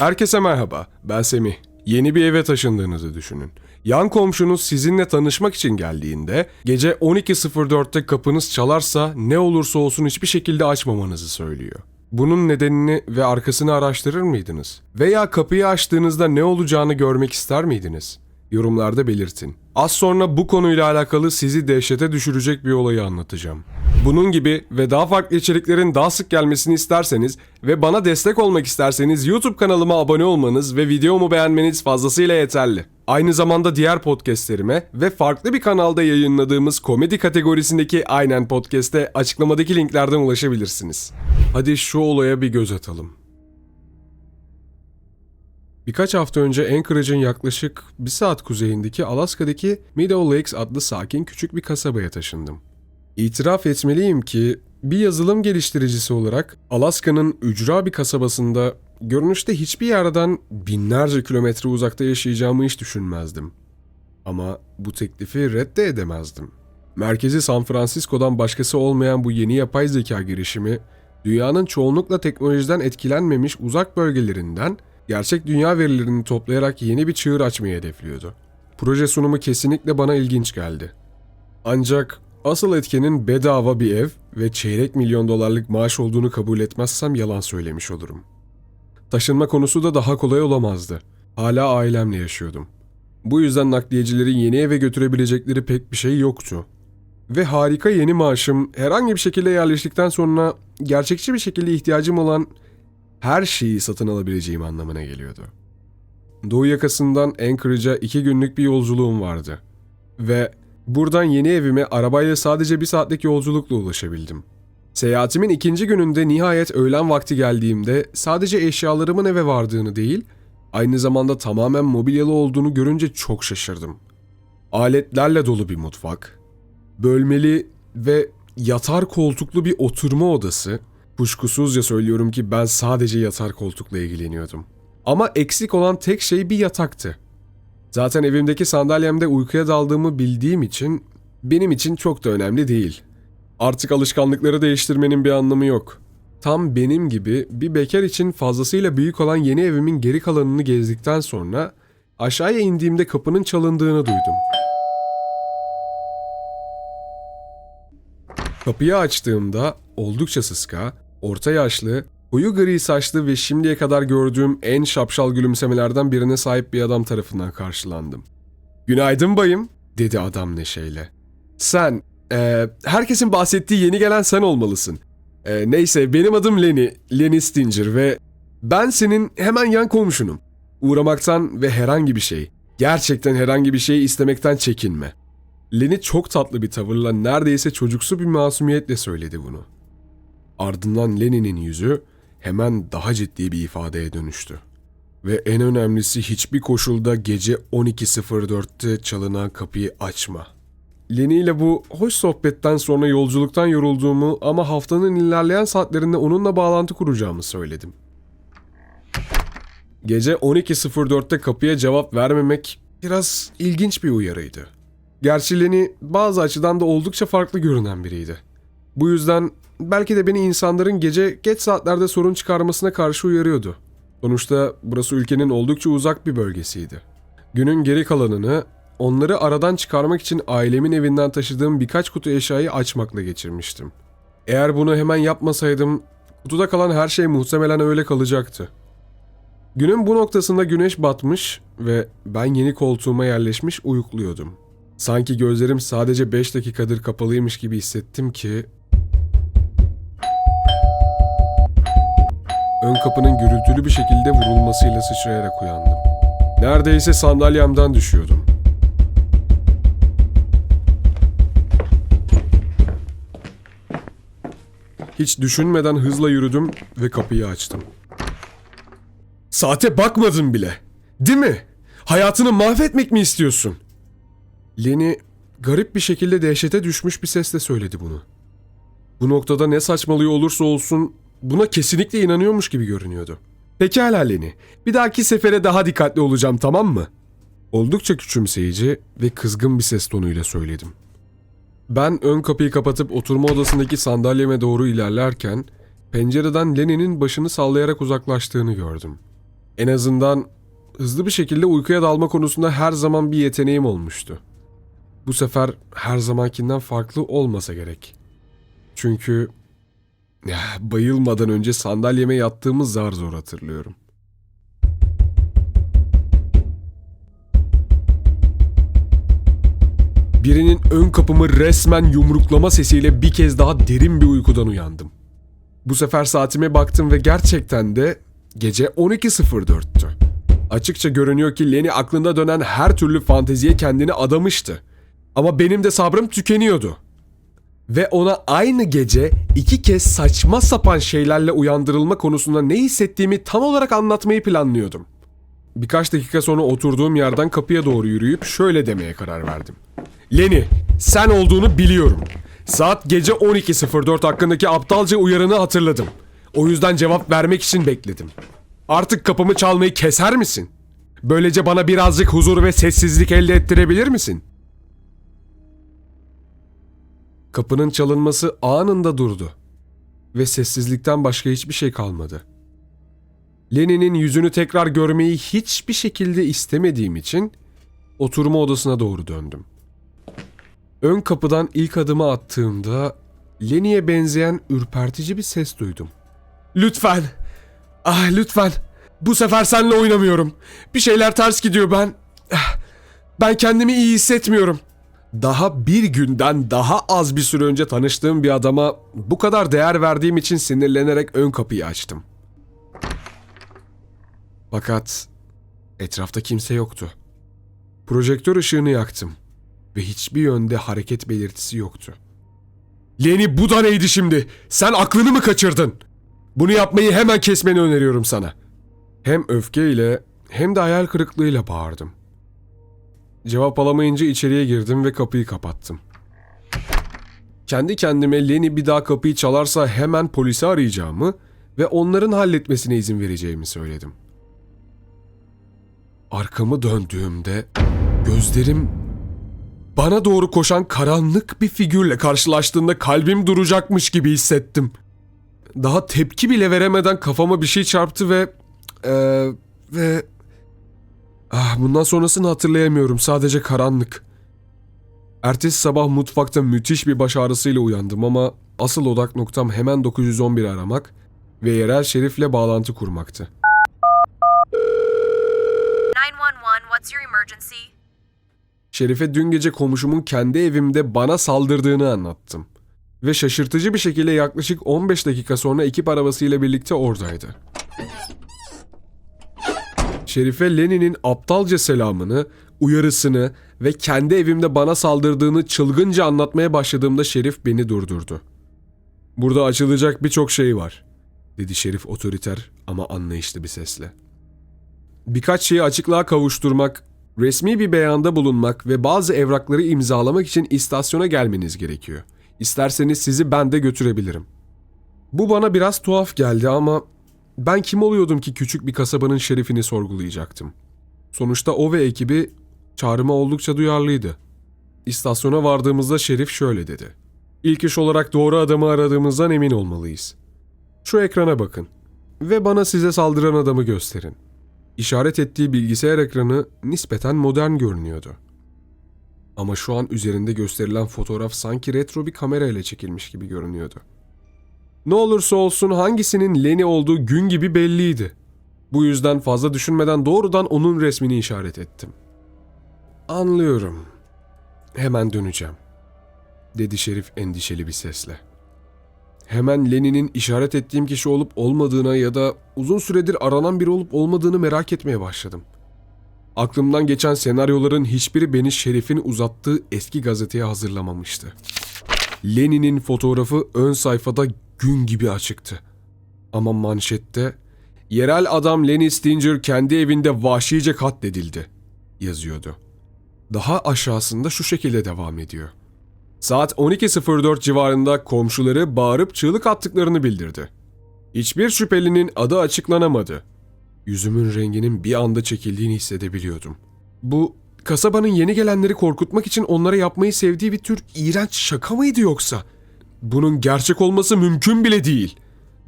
Herkese merhaba, ben Semih. Yeni bir eve taşındığınızı düşünün. Yan komşunuz sizinle tanışmak için geldiğinde gece 12.04'te kapınız çalarsa ne olursa olsun hiçbir şekilde açmamanızı söylüyor. Bunun nedenini ve arkasını araştırır mıydınız? Veya kapıyı açtığınızda ne olacağını görmek ister miydiniz? Yorumlarda belirtin. Az sonra bu konuyla alakalı sizi dehşete düşürecek bir olayı anlatacağım. Bunun gibi ve daha farklı içeriklerin daha sık gelmesini isterseniz ve bana destek olmak isterseniz YouTube kanalıma abone olmanız ve videomu beğenmeniz fazlasıyla yeterli. Aynı zamanda diğer podcastlerime ve farklı bir kanalda yayınladığımız komedi kategorisindeki Aynen Podcast'e açıklamadaki linklerden ulaşabilirsiniz. Hadi şu olaya bir göz atalım. Birkaç hafta önce Anchorage'ın yaklaşık bir saat kuzeyindeki Alaska'daki Meadow Lakes adlı sakin küçük bir kasabaya taşındım. İtiraf etmeliyim ki bir yazılım geliştiricisi olarak Alaska'nın ücra bir kasabasında görünüşte hiçbir yerden binlerce kilometre uzakta yaşayacağımı hiç düşünmezdim. Ama bu teklifi redde edemezdim. Merkezi San Francisco'dan başkası olmayan bu yeni yapay zeka girişimi, dünyanın çoğunlukla teknolojiden etkilenmemiş uzak bölgelerinden gerçek dünya verilerini toplayarak yeni bir çığır açmayı hedefliyordu. Proje sunumu kesinlikle bana ilginç geldi. Ancak asıl etkenin bedava bir ev ve çeyrek milyon dolarlık maaş olduğunu kabul etmezsem yalan söylemiş olurum. Taşınma konusu da daha kolay olamazdı. Hala ailemle yaşıyordum. Bu yüzden nakliyecilerin yeni eve götürebilecekleri pek bir şey yoktu. Ve harika yeni maaşım herhangi bir şekilde yerleştikten sonra gerçekçi bir şekilde ihtiyacım olan her şeyi satın alabileceğim anlamına geliyordu. Doğu yakasından Anchorage'a iki günlük bir yolculuğum vardı. Ve buradan yeni evime arabayla sadece bir saatlik yolculukla ulaşabildim. Seyahatimin ikinci gününde nihayet öğlen vakti geldiğimde sadece eşyalarımın eve vardığını değil, aynı zamanda tamamen mobilyalı olduğunu görünce çok şaşırdım. Aletlerle dolu bir mutfak, bölmeli ve yatar koltuklu bir oturma odası, kuşkusuzca söylüyorum ki ben sadece yatar koltukla ilgileniyordum. Ama eksik olan tek şey bir yataktı. Zaten evimdeki sandalyemde uykuya daldığımı bildiğim için benim için çok da önemli değil. Artık alışkanlıkları değiştirmenin bir anlamı yok. Tam benim gibi bir bekar için fazlasıyla büyük olan yeni evimin geri kalanını gezdikten sonra aşağıya indiğimde kapının çalındığını duydum. Kapıyı açtığımda oldukça sıska, orta yaşlı, koyu gri saçlı ve şimdiye kadar gördüğüm en şapşal gülümsemelerden birine sahip bir adam tarafından karşılandım. Günaydın bayım, dedi adam neşeyle. Sen, eee, herkesin bahsettiği yeni gelen sen olmalısın. Eee, neyse benim adım Lenny, Lenny Stinger ve ben senin hemen yan komşunum. Uğramaktan ve herhangi bir şey, gerçekten herhangi bir şey istemekten çekinme. Lenny çok tatlı bir tavırla neredeyse çocuksu bir masumiyetle söyledi bunu. Ardından Lenny'nin yüzü hemen daha ciddi bir ifadeye dönüştü. Ve en önemlisi hiçbir koşulda gece 12.04'te çalınan kapıyı açma. Lenny ile bu hoş sohbetten sonra yolculuktan yorulduğumu ama haftanın ilerleyen saatlerinde onunla bağlantı kuracağımı söyledim. Gece 12.04'te kapıya cevap vermemek biraz ilginç bir uyarıydı. Gerçi Lenny bazı açıdan da oldukça farklı görünen biriydi. Bu yüzden belki de beni insanların gece geç saatlerde sorun çıkarmasına karşı uyarıyordu. Sonuçta burası ülkenin oldukça uzak bir bölgesiydi. Günün geri kalanını onları aradan çıkarmak için ailemin evinden taşıdığım birkaç kutu eşyayı açmakla geçirmiştim. Eğer bunu hemen yapmasaydım kutuda kalan her şey muhtemelen öyle kalacaktı. Günün bu noktasında güneş batmış ve ben yeni koltuğuma yerleşmiş uyukluyordum. Sanki gözlerim sadece 5 dakikadır kapalıymış gibi hissettim ki ön kapının gürültülü bir şekilde vurulmasıyla sıçrayarak uyandım. Neredeyse sandalyemden düşüyordum. Hiç düşünmeden hızla yürüdüm ve kapıyı açtım. Saate bakmadın bile. Değil mi? Hayatını mahvetmek mi istiyorsun? Lenny garip bir şekilde dehşete düşmüş bir sesle söyledi bunu. Bu noktada ne saçmalıyor olursa olsun buna kesinlikle inanıyormuş gibi görünüyordu. Pekala Lenny, bir dahaki sefere daha dikkatli olacağım tamam mı? Oldukça küçümseyici ve kızgın bir ses tonuyla söyledim. Ben ön kapıyı kapatıp oturma odasındaki sandalyeme doğru ilerlerken pencereden Lenny'nin başını sallayarak uzaklaştığını gördüm. En azından hızlı bir şekilde uykuya dalma konusunda her zaman bir yeteneğim olmuştu. Bu sefer her zamankinden farklı olmasa gerek. Çünkü bayılmadan önce sandalyeme yattığımı zar zor hatırlıyorum. Birinin ön kapımı resmen yumruklama sesiyle bir kez daha derin bir uykudan uyandım. Bu sefer saatime baktım ve gerçekten de gece 12.04'tü. Açıkça görünüyor ki Lenny aklında dönen her türlü fanteziye kendini adamıştı. Ama benim de sabrım tükeniyordu. Ve ona aynı gece iki kez saçma sapan şeylerle uyandırılma konusunda ne hissettiğimi tam olarak anlatmayı planlıyordum. Birkaç dakika sonra oturduğum yerden kapıya doğru yürüyüp şöyle demeye karar verdim. Lenny, sen olduğunu biliyorum. Saat gece 12.04 hakkındaki aptalca uyarını hatırladım. O yüzden cevap vermek için bekledim. Artık kapımı çalmayı keser misin? Böylece bana birazcık huzur ve sessizlik elde ettirebilir misin? Kapının çalınması anında durdu. Ve sessizlikten başka hiçbir şey kalmadı. Lenin'in yüzünü tekrar görmeyi hiçbir şekilde istemediğim için oturma odasına doğru döndüm. Ön kapıdan ilk adımı attığımda Lenny'e benzeyen ürpertici bir ses duydum. Lütfen. Ah lütfen. Bu sefer seninle oynamıyorum. Bir şeyler ters gidiyor ben. Ah, Ben kendimi iyi hissetmiyorum. Daha bir günden daha az bir süre önce tanıştığım bir adama bu kadar değer verdiğim için sinirlenerek ön kapıyı açtım. Fakat etrafta kimse yoktu. Projektör ışığını yaktım ve hiçbir yönde hareket belirtisi yoktu. Lenny bu da neydi şimdi? Sen aklını mı kaçırdın? Bunu yapmayı hemen kesmeni öneriyorum sana. Hem öfkeyle hem de hayal kırıklığıyla bağırdım. Cevap alamayınca içeriye girdim ve kapıyı kapattım. Kendi kendime Lenny bir daha kapıyı çalarsa hemen polisi arayacağımı ve onların halletmesine izin vereceğimi söyledim. Arkamı döndüğümde gözlerim bana doğru koşan karanlık bir figürle karşılaştığında kalbim duracakmış gibi hissettim. Daha tepki bile veremeden kafama bir şey çarptı ve... eee, ve... Ah, bundan sonrasını hatırlayamıyorum. Sadece karanlık. Ertesi sabah mutfakta müthiş bir baş ağrısıyla uyandım ama asıl odak noktam hemen 911 aramak ve yerel şerifle bağlantı kurmaktı. 911, what's your emergency? Şerife dün gece komşumun kendi evimde bana saldırdığını anlattım. Ve şaşırtıcı bir şekilde yaklaşık 15 dakika sonra ekip arabasıyla birlikte oradaydı. Şerife Lenin'in aptalca selamını, uyarısını ve kendi evimde bana saldırdığını çılgınca anlatmaya başladığımda Şerif beni durdurdu. Burada açılacak birçok şey var, dedi Şerif otoriter ama anlayışlı bir sesle. Birkaç şeyi açıklığa kavuşturmak, resmi bir beyanda bulunmak ve bazı evrakları imzalamak için istasyona gelmeniz gerekiyor. İsterseniz sizi ben de götürebilirim. Bu bana biraz tuhaf geldi ama ben kim oluyordum ki küçük bir kasabanın şerifini sorgulayacaktım. Sonuçta o ve ekibi çağrıma oldukça duyarlıydı. İstasyona vardığımızda şerif şöyle dedi. İlk iş olarak doğru adamı aradığımızdan emin olmalıyız. Şu ekrana bakın ve bana size saldıran adamı gösterin. İşaret ettiği bilgisayar ekranı nispeten modern görünüyordu. Ama şu an üzerinde gösterilen fotoğraf sanki retro bir kamera ile çekilmiş gibi görünüyordu. Ne olursa olsun hangisinin Lenny olduğu gün gibi belliydi. Bu yüzden fazla düşünmeden doğrudan onun resmini işaret ettim. Anlıyorum. Hemen döneceğim, dedi Şerif endişeli bir sesle. Hemen Lenin'in işaret ettiğim kişi olup olmadığına ya da uzun süredir aranan biri olup olmadığını merak etmeye başladım. Aklımdan geçen senaryoların hiçbiri beni Şerif'in uzattığı eski gazeteye hazırlamamıştı. Lenin'in fotoğrafı ön sayfada gün gibi açıktı. Ama manşette yerel adam Lenny Stinger kendi evinde vahşice katledildi yazıyordu. Daha aşağısında şu şekilde devam ediyor. Saat 12.04 civarında komşuları bağırıp çığlık attıklarını bildirdi. Hiçbir şüphelinin adı açıklanamadı. Yüzümün renginin bir anda çekildiğini hissedebiliyordum. Bu kasabanın yeni gelenleri korkutmak için onlara yapmayı sevdiği bir tür iğrenç şaka mıydı yoksa? Bunun gerçek olması mümkün bile değil.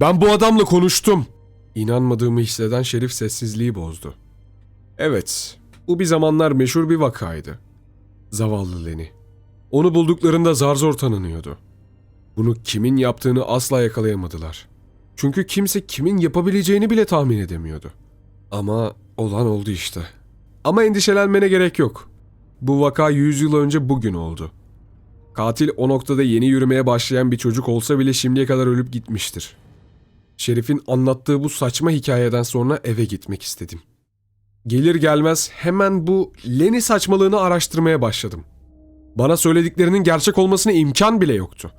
Ben bu adamla konuştum. İnanmadığımı hisseden Şerif sessizliği bozdu. Evet, bu bir zamanlar meşhur bir vakaydı. Zavallı Leni. Onu bulduklarında zar zor tanınıyordu. Bunu kimin yaptığını asla yakalayamadılar. Çünkü kimse kimin yapabileceğini bile tahmin edemiyordu. Ama olan oldu işte. Ama endişelenmene gerek yok. Bu vaka 100 yıl önce bugün oldu. Katil o noktada yeni yürümeye başlayan bir çocuk olsa bile şimdiye kadar ölüp gitmiştir. Şerif'in anlattığı bu saçma hikayeden sonra eve gitmek istedim. Gelir gelmez hemen bu Leni saçmalığını araştırmaya başladım. Bana söylediklerinin gerçek olmasına imkan bile yoktu.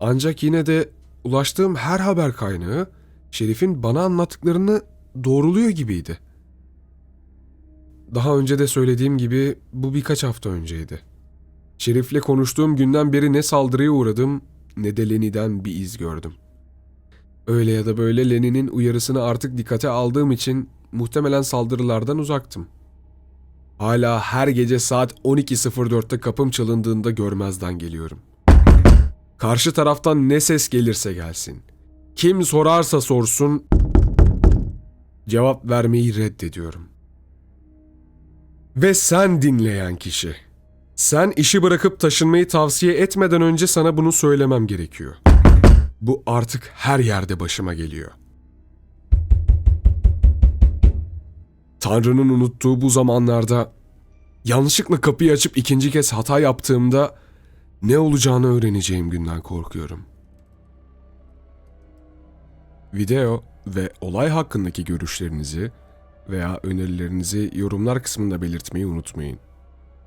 Ancak yine de ulaştığım her haber kaynağı Şerif'in bana anlattıklarını doğruluyor gibiydi. Daha önce de söylediğim gibi bu birkaç hafta önceydi. Şerif'le konuştuğum günden beri ne saldırıya uğradım ne de Leni'den bir iz gördüm. Öyle ya da böyle Leni'nin uyarısını artık dikkate aldığım için muhtemelen saldırılardan uzaktım. Hala her gece saat 12.04'te kapım çalındığında görmezden geliyorum. Karşı taraftan ne ses gelirse gelsin. Kim sorarsa sorsun cevap vermeyi reddediyorum. Ve sen dinleyen kişi. Sen işi bırakıp taşınmayı tavsiye etmeden önce sana bunu söylemem gerekiyor. Bu artık her yerde başıma geliyor. Tanrı'nın unuttuğu bu zamanlarda yanlışlıkla kapıyı açıp ikinci kez hata yaptığımda ne olacağını öğreneceğim günden korkuyorum. Video ve olay hakkındaki görüşlerinizi veya önerilerinizi yorumlar kısmında belirtmeyi unutmayın.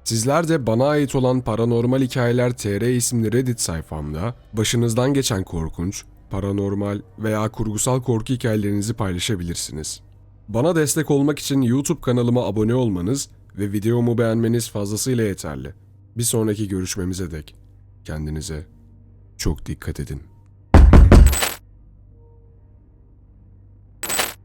Sizler de bana ait olan Paranormal Hikayeler TR isimli Reddit sayfamda başınızdan geçen korkunç, paranormal veya kurgusal korku hikayelerinizi paylaşabilirsiniz. Bana destek olmak için YouTube kanalıma abone olmanız ve videomu beğenmeniz fazlasıyla yeterli. Bir sonraki görüşmemize dek kendinize çok dikkat edin.